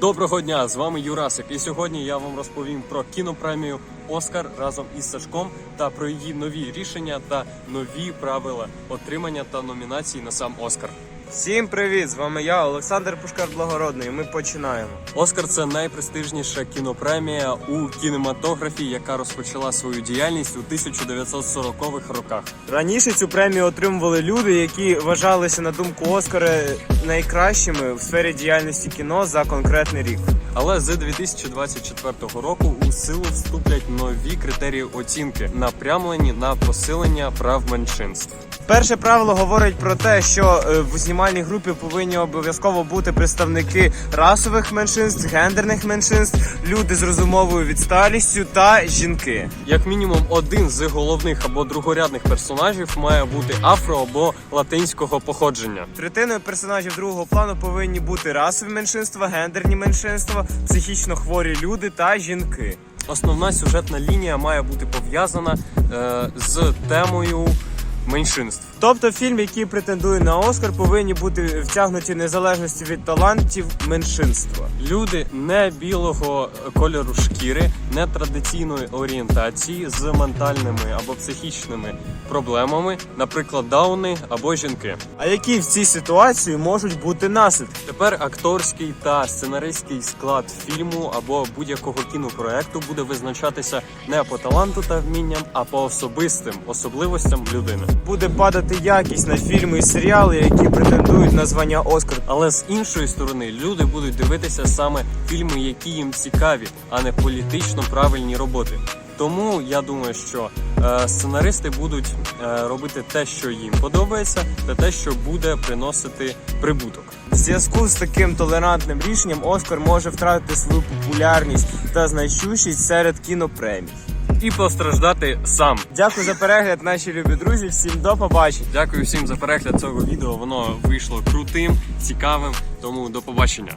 Доброго дня! З вами Юрасик. І сьогодні я вам розповім про кінопремію Оскар разом із Сашком та про її нові рішення та нові правила отримання та номінацій на сам Оскар. Всім привіт! З вами я, Олександр Пушкар Благородний. і Ми починаємо. Оскар це найпрестижніша кінопремія у кінематографі, яка розпочала свою діяльність у 1940-х роках. Раніше цю премію отримували люди, які вважалися на думку Оскара найкращими в сфері діяльності кіно за конкретний рік. Але з 2024 року у силу вступлять нові критерії оцінки, напрямлені на посилення прав меншинств. Перше правило говорить про те, що е, в знімальній групі повинні обов'язково бути представники расових меншинств, гендерних меншинств, люди з розумовою відсталістю та жінки. Як мінімум, один з головних або другорядних персонажів має бути афро або латинського походження. Третиною персонажів другого плану повинні бути расові меншинства, гендерні меншинства, психічно хворі люди та жінки. Основна сюжетна лінія має бути пов'язана е, з темою меншинств. Тобто фільм, який претендує на Оскар, повинні бути втягнуті незалежності від талантів меншинства. Люди не білого кольору шкіри, не традиційної орієнтації з ментальними або психічними проблемами, наприклад, дауни або жінки. А які в цій ситуації можуть бути наслідки? Тепер акторський та сценаристський склад фільму або будь-якого кінопроекту буде визначатися не по таланту та вмінням, а по особистим особливостям людини. Буде падати якість на фільми і серіали, які претендують на звання Оскар. Але з іншої сторони, люди будуть дивитися саме фільми, які їм цікаві, а не політично правильні роботи. Тому я думаю, що е, сценаристи будуть е, робити те, що їм подобається, та те, що буде приносити прибуток. В зв'язку з таким толерантним рішенням Оскар може втратити свою популярність та значущість серед кінопремій. І постраждати сам. Дякую за перегляд, наші любі друзі. Всім до побачення. Дякую всім за перегляд цього відео. Воно вийшло крутим, цікавим. Тому до побачення.